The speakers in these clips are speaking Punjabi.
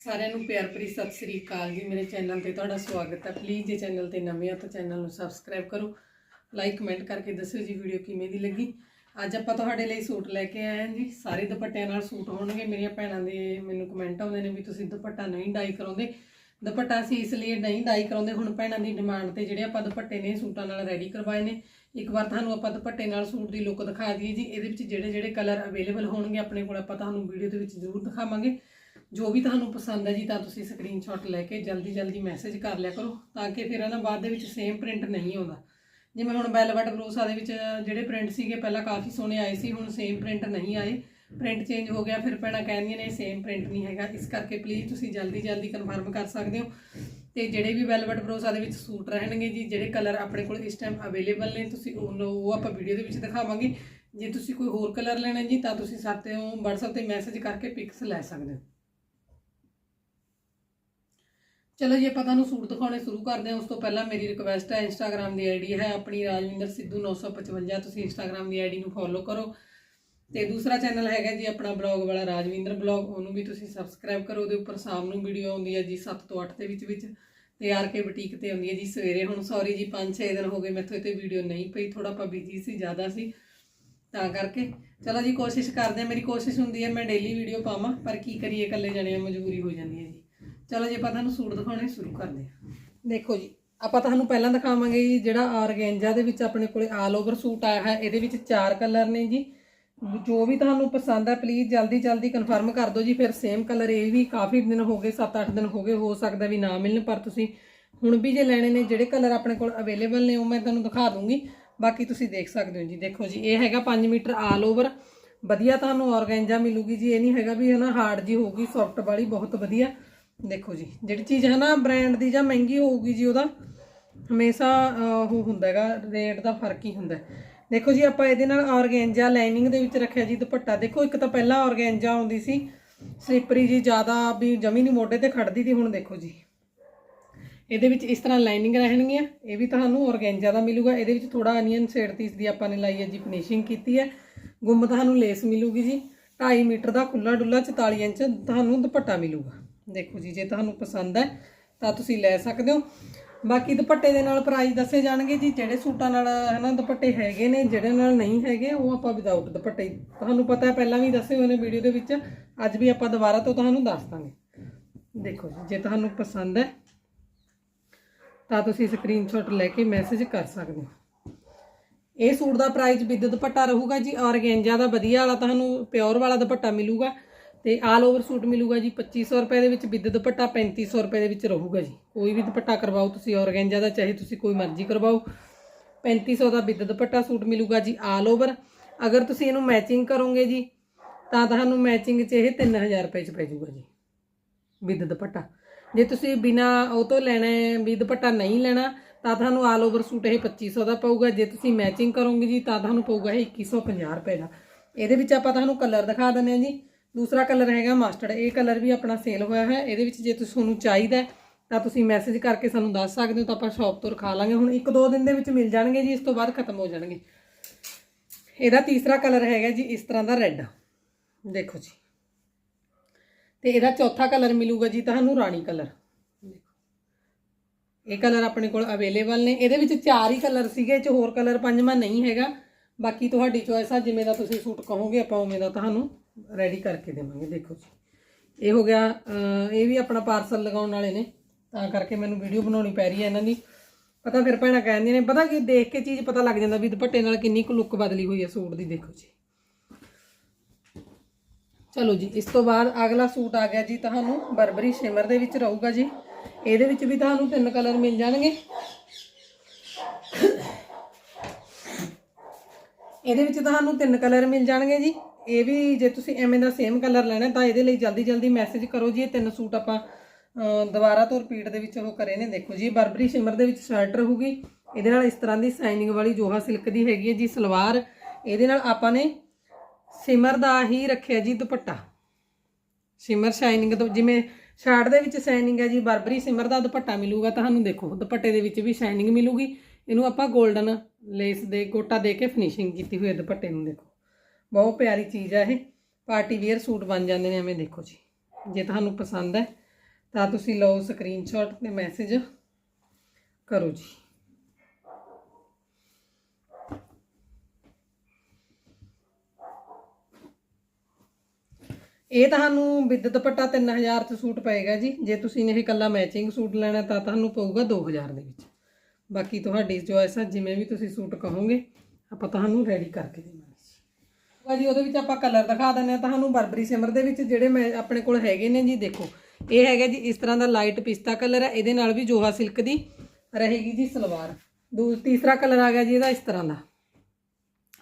ਸਾਰਿਆਂ ਨੂੰ ਪਿਆਰ ਭਰੀ ਸਤਿ ਸ੍ਰੀ ਅਕਾਲ ਜੀ। ਮੇਰੇ ਚੈਨਲ ਤੇ ਤੁਹਾਡਾ ਸਵਾਗਤ ਹੈ। ਪਲੀਜ਼ ਜੇ ਚੈਨਲ ਤੇ ਨਵੇਂ ਹੋ ਤਾਂ ਚੈਨਲ ਨੂੰ ਸਬਸਕ੍ਰਾਈਬ ਕਰੋ। ਲਾਈਕ, ਕਮੈਂਟ ਕਰਕੇ ਦੱਸਿਓ ਜੀ ਵੀਡੀਓ ਕਿਵੇਂ ਦੀ ਲੱਗੀ। ਅੱਜ ਆਪਾਂ ਤੁਹਾਡੇ ਲਈ ਸੂਟ ਲੈ ਕੇ ਆਏ ਹਾਂ ਜੀ। ਸਾਰੇ ਦੁਪੱਟਿਆਂ ਨਾਲ ਸੂਟ ਹੋਣਗੇ। ਮੇਰੀਆਂ ਭੈਣਾਂ ਦੇ ਮੈਨੂੰ ਕਮੈਂਟ ਆਉਂਦੇ ਨੇ ਵੀ ਤੁਸੀਂ ਦੁਪੱਟਾ ਨਹੀਂ ਡਾਈ ਕਰਾਉਂਦੇ। ਦੁਪੱਟਾ ਅਸੀਂ ਇਸ ਲਈ ਨਹੀਂ ਡਾਈ ਕਰਾਉਂਦੇ। ਹੁਣ ਭੈਣਾਂ ਦੀ ਡਿਮਾਂਡ ਤੇ ਜਿਹੜੇ ਆਪਾਂ ਦੁਪੱਟੇ ਨੇ ਸੂਟਾਂ ਨਾਲ ਰੈਡੀ ਕਰਵਾਏ ਨੇ। ਇੱਕ ਵਾਰ ਤੁਹਾਨੂੰ ਆਪਾਂ ਦੁਪੱਟੇ ਨਾਲ ਸੂਟ ਦੀ ਲੁੱਕ ਦਿਖਾ ਦਈਏ ਜੀ। ਇਹਦੇ ਵਿੱਚ ਜਿਹੜੇ ਜਿਹੜੇ ਕਲਰ ਅਵੇਲੇਬਲ ਹੋਣਗੇ, ਆਪਣੇ ਕੋਲ ਆਪਾਂ ਤੁਹਾਨੂੰ ਵੀਡੀਓ ਦੇ ਵਿੱਚ ਜ਼ਰੂਰ ਦਿਖਾਵਾਂਗੇ। ਜੋ ਵੀ ਤੁਹਾਨੂੰ ਪਸੰਦ ਹੈ ਜੀ, ਤਾਂ ਤੁਸੀਂ ਸਕਰੀਨਸ਼ਾਟ ਲੈ ਕੇ ਜਲਦੀ ਜਲਦੀ ਮੈਸੇਜ ਕਰ ਲਿਆ ਕਰੋ, ਤਾਂ ਕਿ ਫਿਰ ਨਾ ਬਾਅਦ ਦੇ ਵਿੱਚ ਸੇਮ ਪ੍ਰਿੰਟ ਨਹੀਂ ਆਉਂਦਾ। ਜਿਵੇਂ ਹੁਣ ਬੈਲਵਟ ਬਰੋਸਾ ਦੇ ਵਿੱਚ ਜਿਹੜੇ ਪ੍ਰਿੰਟ ਸੀਗੇ, ਪਹਿਲਾਂ ਕਾਫੀ ਸੋਹਣੇ ਆਏ ਸੀ, ਹੁਣ ਸੇਮ ਪ੍ਰਿੰਟ ਨਹੀਂ ਆਏ। ਪ੍ਰਿੰਟ ਚੇਂਜ ਹੋ ਗਿਆ, ਫਿਰ ਪੈਣਾ ਕਹਿੰਦੀਆਂ ਨੇ ਸੇਮ ਪ੍ਰਿੰਟ ਨਹੀਂ ਹੈਗਾ। ਇਸ ਕਰਕੇ ਪਲੀਜ਼ ਤੁਸੀਂ ਜਲਦੀ ਜਲਦੀ ਕਨਫਰਮ ਕਰ ਸਕਦੇ ਹੋ। ਤੇ ਜਿਹੜੇ ਵੀ ਵੈਲਵਟ ਬਰੋਸਾ ਦੇ ਵਿੱਚ ਸੂਟ ਰਹਿਣਗੇ ਜੀ, ਜਿਹੜੇ ਕਲਰ ਆਪਣੇ ਕੋਲ ਇਸ ਟਾਈਮ ਅਵੇਲੇਬਲ ਨੇ, ਤੁਸੀਂ ਉਹ ਆਪਾਂ ਵੀਡੀਓ ਦੇ ਵਿੱਚ ਦਿਖਾਵਾਂਗੇ। ਜੇ ਤੁਸੀਂ ਕੋਈ ਹੋਰ ਕਲਰ ਲੈਣਾ ਜੀ, ਤਾਂ ਤੁਸੀਂ ਸਾਡੇ ਤੋਂ WhatsApp ਤੇ ਮੈਸੇਜ ਕਰਕੇ ਪਿਕਸ ਲੈ ਸਕਦੇ ਹੋ। ਚਲੋ ਜੀ, ਆਪਾਂ ਤੁਹਾਨੂੰ ਸੂਟ ਦਿਖਾਉਣੇ ਸ਼ੁਰੂ ਕਰਦੇ ਹਾਂ। ਉਸ ਤੋਂ ਪਹਿਲਾਂ ਮੇਰੀ ਰਿਕੁਐਸਟ ਹੈ ਇੰਸਟਾਗ੍ਰam ਦੀ ਆਈਡੀ ਹੈ। ਆਪਣੀ ਰਾਜਵਿੰਦਰ ਸਿੱਧੂ 955 ਤੁਸੀਂ ਇੰਸਟਾਗ੍ਰam ਦੀ ਆਈਡੀ ਨੂੰ ਫੋਲੋ ਕਰੋ। ਤੇ ਦੂਸਰਾ ਚੈਨਲ ਹੈਗਾ ਜੀ ਆਪਣਾ ਬਲੌਗ ਵਾਲਾ, ਰਾਜਵਿੰਦਰ ਬਲੌਗ ਉਹਨੂੰ ਵੀ ਤੁਸੀਂ ਸਬਸਕ੍ਰਾਈਬ ਕਰੋ। ਉਹਦੇ ਉੱਪਰ ਸ਼ਾਮ ਨੂੰ ਵੀਡੀਓ ਆਉਂਦੀ ਹੈ ਜੀ 7 ਤੋਂ 8 ਦੇ ਵਿੱਚ ਵਿੱਚ। ਤੇ ਆਰ ਕੇ ਬੁਟੀਕ ਤੇ ਆਉਂਦੀ ਹੈ ਜੀ ਸਵੇਰੇ। ਹੁਣ ਸੌਰੀ ਜੀ 5-6 ਦਿਨ ਹੋ ਗਏ ਮੈਥੋਂ ਇਹ ਤੇ ਵੀਡੀਓ ਨਹੀਂ ਪਈ। ਥੋੜਾ ਆਪਾਂ ਬਿਜ਼ੀ ਸੀ, ਜ਼ਿਆਦਾ ਸੀ। ਤਾਂ ਕਰਕੇ ਚਲੋ ਜੀ, ਕੋਸ਼ਿਸ਼ ਕਰਦੇ ਹਾਂ। ਮੇਰੀ ਕੋਸ਼ਿਸ਼ ਹੁੰਦੀ ਹੈ, ਮੈਂ ਡੇਲੀ ਵੀਡੀਓ ਪਾਵਾਂ, ਪਰ ਕੀ ਕਰੀਏ, ਇਕੱਲੇ ਜਣੇ ਮਜਬੂਰੀ ਹੋ ਜਾਂਦੀ ਹੈ ਜੀ। ਚਲੋ ਜੀ, ਆਪਾਂ ਤੁਹਾਨੂੰ ਸੂਟ ਦਿਖਾਉਣੇ ਸ਼ੁਰੂ ਕਰਦੇ ਹਾਂ। ਦੇਖੋ ਜੀ, ਆਪਾਂ ਤੁਹਾਨੂੰ ਪਹਿਲਾਂ ਦਿਖਾਵਾਂਗੇ ਜੀ, ਜਿਹੜਾ ਆਰਗੈਂਜਾ ਦੇ ਵਿੱਚ ਆਪਣੇ ਕੋਲੇ ਆਲ ਓਵਰ ਸੂਟ ਆਇਆ ਹੈ, ਇਹਦੇ ਵਿੱਚ ਚਾਰ ਕਲਰ ਨੇ ਜੀ। ਜੋ ਵੀ ਤੁਹਾਨੂੰ ਪਸੰਦ ਹੈ ਪਲੀਜ਼ ਜਲਦੀ ਜਲਦੀ ਕਨਫਰਮ ਕਰ ਦਿਓ ਜੀ, ਫਿਰ ਸੇਮ ਕਲਰ ਇਹ ਵੀ ਕਾਫੀ ਦਿਨ ਹੋ ਗਏ 7-8 ਦਿਨ ਹੋ ਗਏ, ਹੋ ਸਕਦਾ ਵੀ ਨਾ ਮਿਲਣ, ਪਰ ਤੁਸੀਂ ਹੁਣ ਵੀ ਜੇ ਲੈਣੇ ਨੇ, ਜਿਹੜੇ ਕਲਰ ਆਪਣੇ ਕੋਲ ਅਵੇਲੇਬਲ ਨੇ, ਉਹ ਮੈਂ ਤੁਹਾਨੂੰ ਦਿਖਾ ਦੂੰਗੀ। ਬਾਕੀ ਤੁਸੀਂ ਦੇਖ ਸਕਦੇ ਹੋ ਜੀ, ਦੇਖੋ ਜੀ, ਇਹ ਹੈਗਾ 5 ਮੀਟਰ ਆਲ ਓਵਰ ਵਧੀਆ ਤੁਹਾਨੂੰ ਔਰਗੈਂਜਾ ਮਿਲੂਗੀ ਜੀ, ਇਹ ਨਹੀਂ ਹੈਗਾ ਵੀ ਹਨਾ ਹਾਰਡ ਜੀ ਹੋਊਗੀ ਸੌਫਟ ਵਾਲੀ, ਬਹੁਤ ਵਧੀਆ। ਦੇਖੋ ਜੀ, ਜਿਹੜੀ ਚੀਜ਼ ਹੈ ਨਾ ਬ੍ਰਾਂਡ ਦੀ ਜਾਂ ਮਹਿੰਗੀ ਹੋਊਗੀ ਜੀ ਉਹਦਾ ਹਮੇਸ਼ਾ ਉਹ ਹੁੰਦਾ ਹੈਗਾ ਰੇਟ ਦਾ ਫ਼ਰਕ ਹੀ ਹੁੰਦਾ ਦੇਖੋ ਜੀ, ਆਪਾਂ ਇਹਦੇ ਨਾਲ ਔਰਗੈਂਜਾ ਲਾਈਨਿੰਗ ਦੇ ਵਿੱਚ ਰੱਖਿਆ ਜੀ ਦੁਪੱਟਾ। ਦੇਖੋ, ਇੱਕ ਤਾਂ ਪਹਿਲਾਂ ਔਰਗੈਂਜਾ ਆਉਂਦੀ ਸੀ ਸਲੀਪਰੀ ਜੀ ਜ਼ਿਆਦਾ ਵੀ ਜਮੀ ਨਹੀਂ, ਮੋਢੇ ਤੇ ਖੜਦੀ ਸੀ, ਹੁਣ ਦੇਖੋ ਜੀ। ਇਹਦੇ ਵਿੱਚ ਇਸ ਤਰ੍ਹਾਂ ਲਾਈਨਿੰਗ ਰਹਿਣਗੀਆਂ। ਇਹ ਵੀ ਤੁਹਾਨੂੰ ਔਰਗੈਂਜਾ ਦਾ ਮਿਲੂਗਾ। ਇਹਦੇ ਵਿੱਚ ਥੋੜਾ ਅਨੀਅਨ ਸ਼ੇਡ ਪੀਸ ਦੀ ਆਪਾਂ ਨੇ ਲਾਈ ਹੈ ਜੀ ਫਿਨਿਸ਼ਿੰਗ ਕੀਤੀ ਹੈ। ਗੁੰਮ ਤੁਹਾਨੂੰ ਲੇਸ ਮਿਲੂਗੀ ਜੀ। 2.5 ਮੀਟਰ ਦਾ ਖੁੱਲਾ ਡੁੱਲਾ 44 ਇੰਚ ਤੁਹਾਨੂੰ ਦੁਪੱਟਾ ਮਿਲੂਗਾ। ਦੇਖੋ ਜੀ, ਜੇ ਤੁਹਾਨੂੰ ਪਸੰਦ ਹੈ, ਤਾਂ ਤੁਸੀਂ ਲੈ ਸਕਦੇ ਹੋ। ਬਾਕੀ ਦੁਪੱਟੇ ਦੇ ਨਾਲ ਪ੍ਰਾਈਸ ਦੱਸੇ ਜਾਣਗੇ ਜੀ, ਜਿਹੜੇ ਸੂਟਾਂ ਨਾਲ, ਹਨਾ, ਦੁਪੱਟੇ ਹੈਗੇ ਨੇ, ਜਿਹੜੇ ਨਾਲ ਨਹੀਂ ਹੈਗੇ, ਉਹ ਆਪਾਂ ਵਿਦਆਊਟ ਦੁਪੱਟੇ। ਤੁਹਾਨੂੰ ਪਤਾ ਹੈ, ਪਹਿਲਾਂ ਵੀ ਦੱਸੇ ਹੋਏ ਨੇ ਵੀਡੀਓ ਦੇ ਵਿੱਚ, ਅੱਜ ਵੀ ਆਪਾਂ ਦੁਬਾਰਾ ਤੋਂ ਤੁਹਾਨੂੰ ਦੱਸ ਦਾਂਗੇ। ਦੇਖੋ ਜੀ, ਜੇ ਤੁਹਾਨੂੰ ਪਸੰਦ ਹੈ, ਤਾਂ ਤੁਸੀਂ ਸਕਰੀਨਸ਼ਾਟ ਲੈ ਕੇ ਮੈਸੇਜ ਕਰ ਸਕਦੇ ਹੋ। ਇਹ ਸੂਟ ਦਾ ਪ੍ਰਾਈਸ ਵਿਦ ਦੁਪੱਟਾ ਰਹੂਗਾ ਜੀ ਆਰਗੈਂਜਾ ਦਾ ਵਧੀਆ ਵਾਲਾ, ਤੁਹਾਨੂੰ ਪਿਓਰ ਵਾਲਾ ਦੁਪੱਟਾ ਮਿਲੂਗਾ। ਤੇ ਆਲ ਓਵਰ ਸੂਟ ਮਿਲੂਗਾ ਜੀ 2500 ਰੁਪਏ ਦੇ ਵਿੱਚ, ਵਿਦ ਦੁਪੱਟਾ 3500 ਰੁਪਏ ਦੇ ਵਿੱਚ ਰਹੂਗਾ ਜੀ। ਕੋਈ ਵੀ ਦੁਪੱਟਾ ਕਰਵਾਓ ਤੁਸੀਂ, ਔਰਗੈਂਜਾ ਦਾ, ਚਾਹੇ ਤੁਸੀਂ ਕੋਈ ਮਰਜ਼ੀ ਕਰਵਾਓ 3500 ਦਾ ਵਿਦ ਦੁਪੱਟਾ ਸੂਟ ਮਿਲੂਗਾ ਜੀ ਆਲ ਓਵਰ ਅਗਰ ਤੁਸੀਂ ਇਹਨੂੰ ਮੈਚਿੰਗ ਕਰੋਗੇ ਜੀ, ਤਾਂ ਤੁਹਾਨੂੰ ਮੈਚਿੰਗ 'ਚ ਇਹ 3000 ਰੁਪਏ 'ਚ ਪੈ ਜਾਊਗਾ ਜੀ, ਵਿਦ ਦੁਪੱਟਾ। ਜੇ ਤੁਸੀਂ ਬਿਨਾ ਉਹ ਤੋਂ ਲੈਣਾ ਵੀ ਦੁਪੱਟਾ ਨਹੀਂ ਲੈਣਾ, ਤਾਂ ਤੁਹਾਨੂੰ ਆਲ ਓਵਰ ਸੂਟ ਇਹ 2500 ਦਾ ਪਊਗਾ। ਜੇ ਤੁਸੀਂ ਮੈਚਿੰਗ ਕਰੋਗੇ ਜੀ, ਤਾਂ ਤੁਹਾਨੂੰ ਪਊਗਾ ਇਹ 2150 ਰੁਪਏ ਦਾ। ਇਹਦੇ ਵਿੱਚ ਆਪਾਂ ਤੁਹਾਨੂੰ ਕਲਰ ਦਿਖਾ ਦਿੰਦੇ ਹਾਂ ਜੀ। ਦੂਸਰਾ ਕਲਰ ਹੈਗਾ ਮਸਟਰਡ, ਇਹ ਕਲਰ ਵੀ ਆਪਣਾ ਸੇਲ ਹੋਇਆ ਹੈ, ਇਹਦੇ ਵਿੱਚ ਜੇ ਤੁਸੀਂ ਤੁਹਾਨੂੰ ਚਾਹੀਦਾ ਤਾਂ ਤੁਸੀਂ ਮੈਸੇਜ ਕਰਕੇ ਸਾਨੂੰ ਦੱਸ ਸਕਦੇ ਹੋ, ਤਾਂ ਆਪਾਂ ਸ਼ਾਪ ਤੋਂ ਰਖਾ ਲਾਂਗੇ। ਹੁਣ ਇੱਕ ਦੋ ਦਿਨ ਦੇ ਵਿੱਚ ਮਿਲ ਜਾਣਗੇ ਜੀ, ਇਸ ਤੋਂ ਬਾਅਦ ਖਤਮ ਹੋ ਜਾਣਗੇ। ਇਹਦਾ ਤੀਸਰਾ ਕਲਰ ਹੈਗਾ ਜੀ, ਇਸ ਤਰ੍ਹਾਂ ਦਾ ਰੈੱਡ। ਦੇਖੋ ਜੀ। ਤੇ ਇਹਦਾ ਚੌਥਾ ਕਲਰ ਮਿਲੂਗਾ ਜੀ ਤੁਹਾਨੂੰ ਰਾਣੀ ਕਲਰ। ਇਹ ਕਲਰ ਆਪਣੇ ਕੋਲ ਅਵੇਲੇਬਲ ਨੇ। ਇਹਦੇ ਵਿੱਚ ਚਾਰ ਹੀ ਕਲਰ ਸੀਗੇ ਚ ਹੋਰ ਕਲਰ ਪੰਜਵਾਂ ਨਹੀਂ ਹੈਗਾ। ਬਾਕੀ ਤੁਹਾਡੀ ਚੋਇਸ ਆ, ਜਿਵੇਂ ਦਾ ਤੁਸੀਂ ਸੂਟ ਕਹੋਗੇ, ਆਪਾਂ ਉਵੇਂ ਦਾ ਤੁਹਾਨੂੰ ਰੈਡੀ ਕਰਕੇ ਦੇਵਾਂਗੇ ਦੇਖੋ ਜੀ। ਇਹ ਹੋ ਗਿਆ ਅਹ, ਇਹ ਵੀ ਆਪਣਾ ਪਾਰਸਲ ਲਗਾਉਣ ਵਾਲੇ ਨੇ ਤਾਂ ਕਰਕੇ ਮੈਨੂੰ ਵੀਡੀਓ ਬਣਾਉਣੀ ਪੈ ਰਹੀ ਹੈ ਇਹਨਾਂ ਦੀ। ਪਤਾ ਫਿਰ ਭੈਣਾਂ ਕਹਿੰਦੀਆਂ ਨੇ ਪਤਾ ਕਿ ਦੇਖ ਕੇ ਚੀਜ਼ ਪਤਾ ਲੱਗ ਜਾਂਦਾ ਵੀ ਦੁਪੱਟੇ ਨਾਲ ਕਿੰਨੀ ਕੁ ਲੁੱਕ ਬਦਲੀ ਹੋਈ ਹੈ ਸੂਟ ਦੀ ਦੇਖੋ ਜੀ। ਚਲੋ ਜੀ ਇਸ ਤੋਂ ਬਾਅਦ ਅਗਲਾ ਸੂਟ ਆ ਗਿਆ ਜੀ ਤੁਹਾਨੂੰ ਬਰਬਰੀ ਸ਼ਿਮਰ ਦੇ ਵਿੱਚ ਰਹੂਗਾ ਜੀ। ਇਹਦੇ ਵਿੱਚ ਵੀ ਤੁਹਾਨੂੰ ਤਿੰਨ ਕਲਰ ਮਿਲ ਜਾਣਗੇ। ਇਹਦੇ ਵਿੱਚ ਤੁਹਾਨੂੰ ਤਿੰਨ ਕਲਰ ਮਿਲ ਜਾਣਗੇ ਜੀ। ਇਹ ਵੀ ਜੇ ਤੁਸੀਂ ਐਵੇਂ ਦਾ ਸੇਮ ਕਲਰ ਲੈਣਾ ਤਾਂ ਇਹਦੇ ਲਈ ਜਲਦੀ ਜਲਦੀ ਮੈਸੇਜ ਕਰੋ ਜੀ ਇਹ ਤਿੰਨ ਸੂਟ ਆਪਾਂ ਅਹ, ਦੁਬਾਰਾ ਤੋਂ ਰਿਪੀਟ ਦੇ ਵਿੱਚ ਉਹ ਕਰੇ ਨੇ ਦੇਖੋ ਜੀ ਬਰਬਰੀ ਸ਼ਿਮਰ ਦੇ ਵਿੱਚ ਸ਼ਰਟ ਰਹੂਗੀ ਇਹਦੇ ਨਾਲ ਇਸ ਤਰ੍ਹਾਂ ਦੀ ਸਾਈਨਿੰਗ ਵਾਲੀ ਜੋਹਾ ਸਿਲਕ ਦੀ ਹੈਗੀ ਹੈ ਜੀ ਸਲਵਾਰ। ਇਹਦੇ ਨਾਲ ਆਪਾਂ ਨੇ ਸਿਮਰ ਦਾ ਹੀ ਰੱਖਿਆ ਜੀ ਦੁਪੱਟਾ। ਸਿਮਰ ਸ਼ਾਈਨਿੰਗ ਤੋਂ ਜਿਵੇਂ ਸ਼ਰਟ ਦੇ ਵਿੱਚ ਸ਼ਾਈਨਿੰਗ ਹੈ ਜੀ ਬਰਬਰੀ ਸਿਮਰ ਦਾ ਦੁਪੱਟਾ ਮਿਲੂਗਾ ਤੁਹਾਨੂੰ ਦੇਖੋ ਦੁਪੱਟੇ ਦੇ ਵਿੱਚ ਵੀ ਸ਼ਾਈਨਿੰਗ ਮਿਲੂਗੀ। ਇਹਨੂੰ ਆਪਾਂ 골ਡਨ ਲੇਸ ਦੇ ਗੋਟਾ ਦੇ ਕੇ ਫਿਨਿਸ਼ਿੰਗ ਕੀਤੀ ਹੋਈ ਹੈ ਦੁਪੱਟੇ ਨੂੰ ਦੇਖੋ। ਬਹੁਤ ਪਿਆਰੀ ਚੀਜ਼ ਆ ਇਹ। ਪਾਰਟੀ ਵੇਅਰ ਸੂਟ ਬਣ ਜਾਂਦੇ ਨੇ, ਐਵੇਂ ਦੇਖੋ ਜੀ। ਜੇ ਤੁਹਾਨੂੰ ਪਸੰਦ ਹੈ, ਤਾਂ ਤੁਸੀਂ ਲਓ ਸਕਰੀਨਸ਼ਾਟ ਤੇ ਮੈਸੇਜ ਕਰੋ ਜੀ। ਇਹ ਤੁਹਾਨੂੰ ਵਿਦ ਦੁਪੱਟਾ 3000 ਚ ਸੂਟ ਪਏਗਾ ਜੀ। ਜੇ ਤੁਸੀਂ ਇਹ ਇਕੱਲਾ ਮੈਚਿੰਗ ਸੂਟ ਲੈਣਾ, ਤਾਂ ਤੁਹਾਨੂੰ ਪਊਗਾ 2000 ਦੇ ਵਿੱਚ। ਬਾਕੀ ਤੁਹਾਡੀ ਚੋਇਸ ਆ, ਜਿਵੇਂ ਵੀ ਤੁਸੀਂ ਸੂਟ ਕਹੋਗੇ, ਆਪਾਂ ਤੁਹਾਨੂੰ ਰੈਡੀ ਕਰਕੇ ਦੇਵਾਂਗੇ ਜੀ ਜੀ, ਉਹਦੇ ਵਿੱਚ ਆਪਾਂ ਕਲਰ ਦਿਖਾ ਦਿੰਦੇ ਆ। ਤੁਹਾਨੂੰ ਬਰਬਰੀ ਸਿਮਰ ਦੇ ਵਿੱਚ ਜਿਹੜੇ ਮੈਂ ਆਪਣੇ ਕੋਲ ਹੈਗੇ ਨੇ ਜੀ, ਦੇਖੋ। ਇਹ ਹੈਗਾ ਜੀ, ਇਸ ਤਰ੍ਹਾਂ ਦਾ ਲਾਈਟ ਪਿਸਤਾ ਕਲਰ ਹੈ ਇਹਦੇ ਨਾਲ ਵੀ ਜੋਹਾ ਸਿਲਕ ਦੀ ਰਹੇਗੀ ਜੀ ਸਲਵਾਰ। ਦੂ ਤੀਸਰਾ ਕਲਰ ਆ ਗਿਆ ਜੀ ਇਹਦਾ ਇਸ ਤਰ੍ਹਾਂ ਦਾ।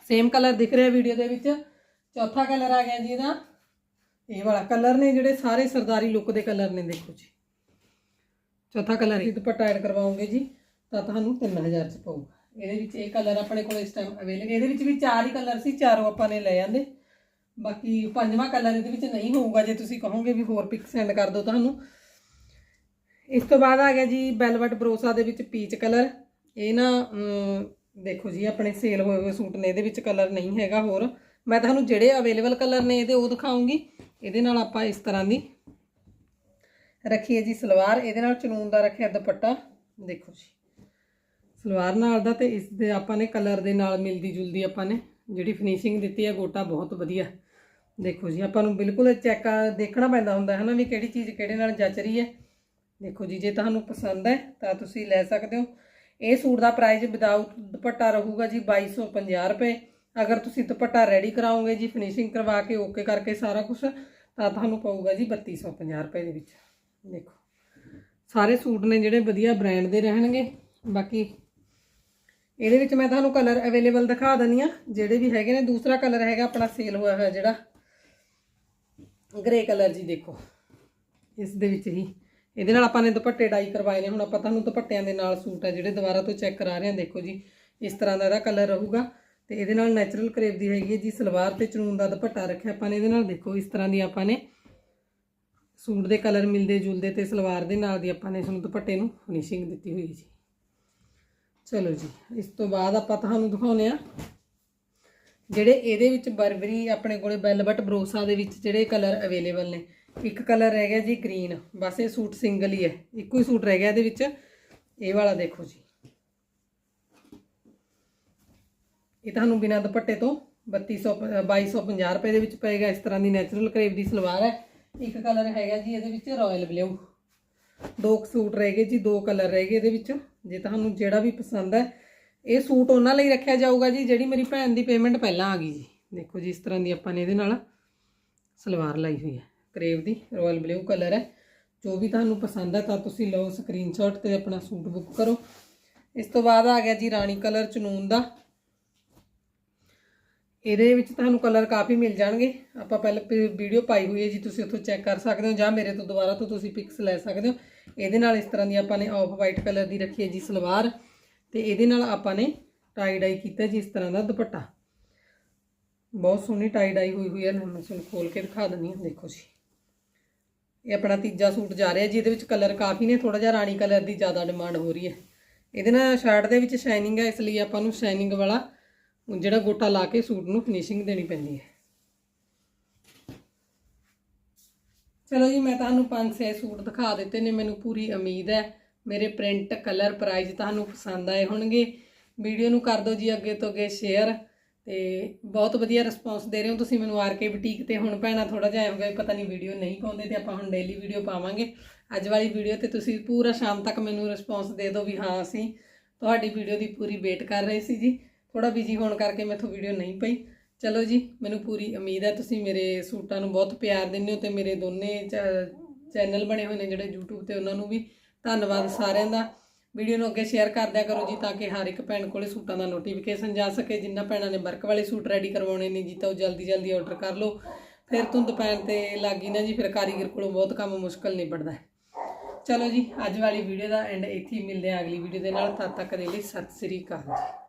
ਸੇਮ ਕਲਰ ਦਿਖ ਰਿਹਾ ਵੀਡੀਓ ਦੇ ਵਿੱਚ। ਚੌਥਾ ਕਲਰ ਆ ਗਿਆ ਜੀ ਇਹਦਾ। ਇਹ ਵਾਲਾ ਕਲਰ ਨੇ ਜਿਹੜੇ ਸਾਰੇ ਸਰਦਾਰੀ ਲੁੱਕ ਦੇ ਕਲਰ ਨੇ, ਦੇਖੋ ਜੀ। ਚੌਥਾ ਕਲਰ ਇਹ ਦੁਪੱਟਾ ਐਡ ਕਰਵਾਉਂਗੇ ਜੀ, ਤਾਂ ਤੁਹਾਨੂੰ 3000 ਚ ਪਊਗਾ। ਇਹਦੇ ਵਿੱਚ ਇਹ ਕਲਰ ਆਪਣੇ ਕੋਲ ਇਸ ਟਾਈਮ ਅਵੇਲੇਬਲ ਇਹਦੇ ਵਿੱਚ ਵੀ ਚਾਰ ਹੀ ਕਲਰ ਸੀ, ਚਾਰੋਂ ਆਪਾਂ ਨੇ ਲੈ ਜਾਂਦੇ ਬਾਕੀ ਪੰਜਵਾਂ ਕਲਰ ਇਹਦੇ ਵਿੱਚ ਨਹੀਂ ਹੋਊਗਾ, ਜੇ ਤੁਸੀਂ ਕਹੋਗੇ ਵੀ ਹੋਰ ਪਿਕ ਸੈਂਡ ਕਰ ਦਿਓ ਤੁਹਾਨੂੰ। ਇਸ ਤੋਂ ਬਾਅਦ ਆ ਗਿਆ ਜੀ ਬੈਲਵਟ ਬਰੋਸਾ ਦੇ ਵਿੱਚ ਪੀਚ ਕਲਰ ਇਹ ਨਾ ਦੇਖੋ ਜੀ, ਆਪਣੇ ਸੇਲ ਹੋਏ ਹੋਏ ਸੂਟ ਨੇ, ਇਹਦੇ ਵਿੱਚ ਕਲਰ ਨਹੀਂ ਹੈਗਾ ਹੋਰ। ਮੈਂ ਤੁਹਾਨੂੰ ਜਿਹੜੇ ਅਵੇਲੇਬਲ ਕਲਰ ਨੇ ਇਹਦੇ ਉਹ ਦਿਖਾਉਂਗੀ। ਇਹਦੇ ਨਾਲ ਆਪਾਂ ਇਸ ਤਰ੍ਹਾਂ ਦੀ ਰੱਖੀਏ ਜੀ ਸਲਵਾਰ। ਇਹਦੇ ਨਾਲ ਚਨੂਨ ਦਾ ਰੱਖਿਆ ਦੁਪੱਟਾ। ਦੇਖੋ ਜੀ। ਸਲਵਾਰ ਨਾਲ ਦਾ ਤੇ ਇਸ ਦੇ ਆਪਾਂ ਨੇ ਕਲਰ ਦੇ ਨਾਲ ਮਿਲਦੀ ਜੁਲਦੀ ਆਪਾਂ ਨੇ ਜਿਹੜੀ ਫਿਨਿਸ਼ਿੰਗ ਦਿੱਤੀ ਹੈ ਗੋਟਾ ਬਹੁਤ ਵਧੀਆ। ਦੇਖੋ ਜੀ, ਆਪਾਂ ਨੂੰ ਬਿਲਕੁਲ ਚੈੱਕ ਦੇਖਣਾ ਪੈਂਦਾ ਹੁੰਦਾ ਹੈ ਨਾ ਵੀ ਕਿਹੜੀ ਚੀਜ਼ ਕਿਹੜੇ ਨਾਲ ਜੱਚ ਰਹੀ ਹੈ। ਦੇਖੋ ਜੀ, ਜੇ ਤੁਹਾਨੂੰ ਪਸੰਦ ਹੈ ਤਾਂ ਤੁਸੀਂ ਲੈ ਸਕਦੇ ਹੋ। ਇਹ ਸੂਟ ਦਾ ਪ੍ਰਾਈਸ ਵਿਦਆਊਟ ਦੁਪੱਟਾ ਰਹੂਗਾ ਜੀ 2250 ਰੁਪਏ। ਅਗਰ ਤੁਸੀਂ ਦੁਪੱਟਾ ਰੈਡੀ ਕਰਾਓਗੇ ਜੀ ਫਿਨਿਸ਼ਿੰਗ ਕਰਵਾ ਕੇ ਓਕੇ ਕਰਕੇ ਸਾਰਾ ਕੁਝ ਤਾਂ ਤੁਹਾਨੂੰ ਪਊਗਾ ਜੀ 3250 ਰੁਪਏ ਦੇ ਵਿੱਚ। ਦੇਖੋ, ਸਾਰੇ ਸੂਟ ਨੇ ਜਿਹੜੇ ਵਧੀਆ ਬ੍ਰਾਂਡ ਦੇ ਰਹਿਣਗੇ। ਬਾਕੀ ਇਹਦੇ ਵਿੱਚ ਮੈਂ ਤੁਹਾਨੂੰ ਕਲਰ ਅਵੇਲੇਬਲ ਦਿਖਾ ਦਿੰਦੀ ਆ ਜਿਹੜੇ ਵੀ ਹੈਗੇ ਨੇ, ਦੂਸਰਾ ਕਲਰ ਹੈਗਾ ਆਪਣਾ ਸੇਲ ਹੋਇਆ ਹੋਇਆ ਜਿਹੜਾ। ਗ੍ਰੇ ਕਲਰ ਜੀ ਦੇਖੋ। ਇਸ ਦੇ ਵਿੱਚ ਹੀ। ਇਹਦੇ ਨਾਲ ਆਪਾਂ ਨੇ ਦੁਪੱਟੇ ਡਾਈ ਕਰਵਾਏ ਨੇ। ਹੁਣ ਆਪਾਂ ਤੁਹਾਨੂੰ ਦੁਪੱਟਿਆਂ ਦੇ ਨਾਲ ਸੂਟ ਆ ਜਿਹੜੇ ਦੁਬਾਰਾ ਤੋਂ ਚੈੱਕ ਕਰਾ ਰਹੇ ਹਾਂ। ਦੇਖੋ ਜੀ, ਇਸ ਤਰ੍ਹਾਂ ਦਾ ਇਹਦਾ ਕਲਰ ਰਹੂਗਾ। ਤੇ ਇਹਦੇ ਨਾਲ ਨੈਚੁਰਲ ਕਰੇਪ ਦੀ ਹੈਗੀ ਹੈ ਜੀ, ਸਲਵਾਰ ਤੇ ਚਨੂਨ ਦਾ ਦੁਪੱਟਾ ਰੱਖਿਆ ਆਪਾਂ ਨੇ ਇਹਦੇ ਨਾਲ। ਦੇਖੋ, ਇਸ ਤਰ੍ਹਾਂ ਦੀ ਆਪਾਂ ਨੇ ਸੂਟ ਦੇ ਕਲਰ ਮਿਲਦੇ ਜੁਲਦੇ ਤੇ ਸਲਵਾਰ ਦੇ ਨਾਲ ਦੀ ਆਪਾਂ ਨੇ ਇਸ ਨੂੰ ਦੁਪੱਟੇ ਨੂੰ ਫਿਨਿਸ਼ਿੰਗ ਦਿੱਤੀ ਹੋਈ ਹੈ ਜੀ। ਚਲੋ ਜੀ, ਇਸ ਤੋਂ ਬਾਅਦ ਆਪਾਂ ਤੁਹਾਨੂੰ ਦਿਖਾਉਨੇ ਆ ਜਿਹੜੇ ਇਹਦੇ ਵਿੱਚ ਬਰਬਰੀ, ਆਪਣੇ ਕੋਲੇ ਬੈਲਬਟ ਬਰੋਸਾ ਦੇ ਵਿੱਚ ਜਿਹੜੇ ਕਲਰ ਅਵੇਲੇਬਲ ਨੇ। ਇੱਕ ਕਲਰ ਰਹਿ ਗਿਆ ਜੀ ਗ੍ਰੀਨ ਬਸ ਇਹ ਸੂਟ ਸਿੰਗਲ ਹੀ ਹੈ। ਇੱਕੋ ਹੀ ਸੂਟ ਰਹਿ ਗਿਆ ਇਹਦੇ ਵਿੱਚ। ਇਹ ਵਾਲਾ ਦੇਖੋ ਜੀ। ਇਹ ਤੁਹਾਨੂੰ ਬਿਨਾਂ ਦੁਪੱਟੇ ਤੋਂ 3200 2250 ਰੁਪਏ ਦੇ ਵਿੱਚ ਪਏਗਾ। ਇਸ ਤਰ੍ਹਾਂ ਦੀ ਨੈਚੁਰਲ ਕਰੇਵ ਦੀ ਸਲਵਾਰ ਹੈ। ਇੱਕ ਕਲਰ ਹੈਗਾ ਜੀ ਇਹਦੇ ਵਿੱਚ ਰਾਇਲ ਬਲੂ ਦੋ ਕੁ ਸੂਟ ਰਹਿ ਗਏ ਜੀ, ਦੋ ਕਲਰ ਰਹਿ ਗਏ ਇਹਦੇ ਵਿੱਚ। ਜੇ ਤੁਹਾਨੂੰ ਜਿਹੜਾ ਵੀ ਪਸੰਦ ਹੈ, ਇਹ ਸੂਟ ਉਹਨਾਂ ਲਈ ਰੱਖਿਆ ਜਾਊਗਾ ਜੀ, ਜਿਹੜੀ ਮੇਰੀ ਭੈਣ ਦੀ ਪੇਮੈਂਟ ਪਹਿਲਾਂ ਆ ਗਈ ਜੀ। ਦੇਖੋ ਜੀ, ਇਸ ਤਰ੍ਹਾਂ ਦੀ ਆਪਾਂ ਨੇ ਇਹਦੇ ਨਾਲ ਸਲਵਾਰ ਲਾਈ ਹੋਈ ਹੈ। ਕਰੇਵ ਦੀ, ਰਾਇਲ ਬਲੂ ਕਲਰ ਹੈ। ਜੋ ਵੀ ਤੁਹਾਨੂੰ ਪਸੰਦ ਹੈ, ਤਾਂ ਤੁਸੀਂ ਲਓ ਸਕਰੀਨਸ਼ਾਟ ਤੇ ਆਪਣਾ ਸੂਟ ਬੁੱਕ ਕਰੋ। ਇਸ ਤੋਂ ਬਾਅਦ ਆ ਗਿਆ ਜੀ, ਰਾਣੀ ਕਲਰ ਚਨੂਨ ਦਾ। ਇਹਦੇ ਵਿੱਚ ਤੁਹਾਨੂੰ ਕਲਰ ਕਾਫੀ ਮਿਲ ਜਾਣਗੇ। ਆਪਾਂ ਪਹਿਲਾਂ ਵੀਡੀਓ ਪਾਈ ਹੋਈ ਹੈ ਜੀ, ਤੁਸੀਂ ਉੱਥੋਂ ਚੈੱਕ ਕਰ ਸਕਦੇ ਹੋ ਜਾਂ ਮੇਰੇ ਤੋਂ ਦੁਬਾਰਾ ਤੋਂ ਤੁਸੀਂ ਪਿਕਸ ਲੈ ਸਕਦੇ ਹੋ। ਇਹਦੇ ਨਾਲ ਇਸ ਤਰ੍ਹਾਂ ਦੀ ਆਪਾਂ ਨੇ ਆਫ ਵਾਈਟ ਕਲਰ ਦੀ ਰੱਖੀ ਹੈ ਜੀ ਸਲਵਾਰ ਤੇ ਇਹਦੇ ਨਾਲ ਆਪਾਂ ਨੇ ਟਾਈ ਡਾਈ ਕੀਤਾ ਜੀ ਇਸ ਤਰ੍ਹਾਂ ਦਾ ਦੁਪੱਟਾ। ਬਹੁਤ ਸੋਹਣੀ ਟਾਈ ਡਾਈ ਹੋਈ ਹੋਈ ਹੈ ਮੈਂ ਤੁਹਾਨੂੰ ਖੋਲ ਕੇ ਦਿਖਾ ਦਿੰਦੀ ਹਾਂ, ਦੇਖੋ ਜੀ। ਇਹ ਆਪਣਾ ਤੀਜਾ ਸੂਟ ਜਾ ਰਿਹਾ ਜੀ, ਇਹਦੇ ਵਿੱਚ ਕਲਰ ਕਾਫੀ ਨੇ ਥੋੜਾ ਜਿਹਾ ਰਾਣੀ ਕਲਰ ਦੀ ਜ਼ਿਆਦਾ ਡਿਮਾਂਡ ਹੋ ਰਹੀ ਹੈ। ਇਹਦੇ ਨਾਲ ਸ਼ਰਟ ਦੇ ਵਿੱਚ ਸ਼ਾਈਨਿੰਗ ਹੈ, ਇਸ ਲਈ ਆਪਾਂ ਨੂੰ ਸ਼ਾਈਨਿੰਗ ਵਾਲਾ ਜਿਹੜਾ ਗੋਟਾ ਲਾ ਕੇ ਸੂਟ ਨੂੰ ਫਿਨਿਸ਼ਿੰਗ ਦੇਣੀ ਪੈਂਦੀ ਹੈ। ਚਲੋ ਜੀ, ਮੈਂ ਤੁਹਾਨੂੰ ਪੰਜ ਛੇ ਸੂਟ ਦਿਖਾ ਦਿੱਤੇ ਨੇ, ਮੈਨੂੰ ਪੂਰੀ ਉਮੀਦ ਹੈ ਮੇਰੇ ਪ੍ਰਿੰਟ ਕਲਰ ਪ੍ਰਾਈਜ਼ ਤੁਹਾਨੂੰ ਪਸੰਦ ਆਏ ਹੋਣਗੇ। ਵੀਡੀਓ ਨੂੰ ਕਰ ਦਿਓ ਜੀ ਅੱਗੇ ਤੋਂ ਅੱਗੇ ਸ਼ੇਅਰ ਤੇ ਬਹੁਤ ਵਧੀਆ ਰਿਸਪੌਂਸ ਦੇ ਰਹੇ ਹੋ ਤੁਸੀਂ ਮੈਨੂੰ। ਆਰ ਕੇ ਬੁਟੀਕ ਤੇ ਹੁਣ ਭੈਣਾ ਥੋੜਾ ਜਿਹਾ ਹੋ ਪਤਾ ਨਹੀਂ ਵੀਡੀਓ ਨਹੀਂ ਪਾਉਂਦੇ ਤੇ ਆਪਾਂ ਹੁਣ ਡੇਲੀ ਵੀਡੀਓ ਪਾਵਾਂਗੇ। ਅੱਜ ਵਾਲੀ ਵੀਡੀਓ ਤੇ ਤੁਸੀਂ ਪੂਰਾ ਸ਼ਾਮ ਤੱਕ ਮੈਨੂੰ ਰਿਸਪੌਂਸ ਦੇ ਦਿਓ ਵੀ ਹਾਂ, ਅਸੀਂ ਤੁਹਾਡੀ ਵੀਡੀਓ ਦੀ ਪੂਰੀ ਵੇਟ ਕਰ ਰਹੇ ਸੀ ਜੀ। ਥੋੜਾ ਬਿਜ਼ੀ ਹੋਣ ਕਰਕੇ ਮੈਥੋਂ ਵੀਡੀਓ ਨਹੀਂ ਪਈ। ਚਲੋ ਜੀ, ਮੈਨੂੰ ਪੂਰੀ ਉਮੀਦ ਹੈ ਤੁਸੀਂ ਮੇਰੇ ਸੂਟਾਂ ਨੂੰ ਬਹੁਤ ਪਿਆਰ ਦਿੰਦੇ ਹੋ ਤੇ ਮੇਰੇ ਦੋਨੇ ਚੈਨਲ ਬਣੇ ਹੋਏ ਨੇ ਜਿਹੜੇ YouTube ਤੇ ਉਹਨਾਂ ਨੂੰ ਵੀ ਧੰਨਵਾਦ ਸਾਰਿਆਂ ਦਾ। ਵੀਡੀਓ ਨੂੰ ਅੱਗੇ ਸ਼ੇਅਰ ਕਰ ਦਿਆ ਕਰੋ ਜੀ ਤਾਂ ਕਿ ਹਰ ਇੱਕ ਭੈਣ ਕੋਲੇ ਸੂਟਾਂ ਦਾ ਨੋਟੀਫਿਕੇਸ਼ਨ ਜਾ ਸਕੇ। ਜਿੰਨਾ ਭੈਣਾਂ ਨੇ ਵਰਕ ਵਾਲੇ ਸੂਟ ਰੈਡੀ ਕਰਵਾਉਣੇ ਨੇ ਜੀ ਤਾਂ ਉਹ ਜਲਦੀ ਜਲਦੀ ਆਰਡਰ ਕਰ ਲਓ। ਫਿਰ ਧੁੰਦ ਪੈਣ ਤੇ ਲੱਗੀ ਨਾ ਜੀ, ਫਿਰ ਕਾਰੀਗਰ ਕੋਲੋਂ ਬਹੁਤ ਕੰਮ ਮੁਸ਼ਕਲ ਨਿਬੜਦਾ ਹੈ। ਚਲੋ ਜੀ, ਅੱਜ ਵਾਲੀ ਵੀਡੀਓ ਦਾ ਐਂਡ ਇੱਥੇ ਹੀ ਮਿਲਦੇ ਹਾਂ ਅਗਲੀ ਵੀਡੀਓ ਦੇ ਨਾਲ। ਤਦ ਤੱਕ ਦੇ ਲਈ ਸਤਿ ਸ੍ਰੀ ਅਕਾਲ ਜੀ।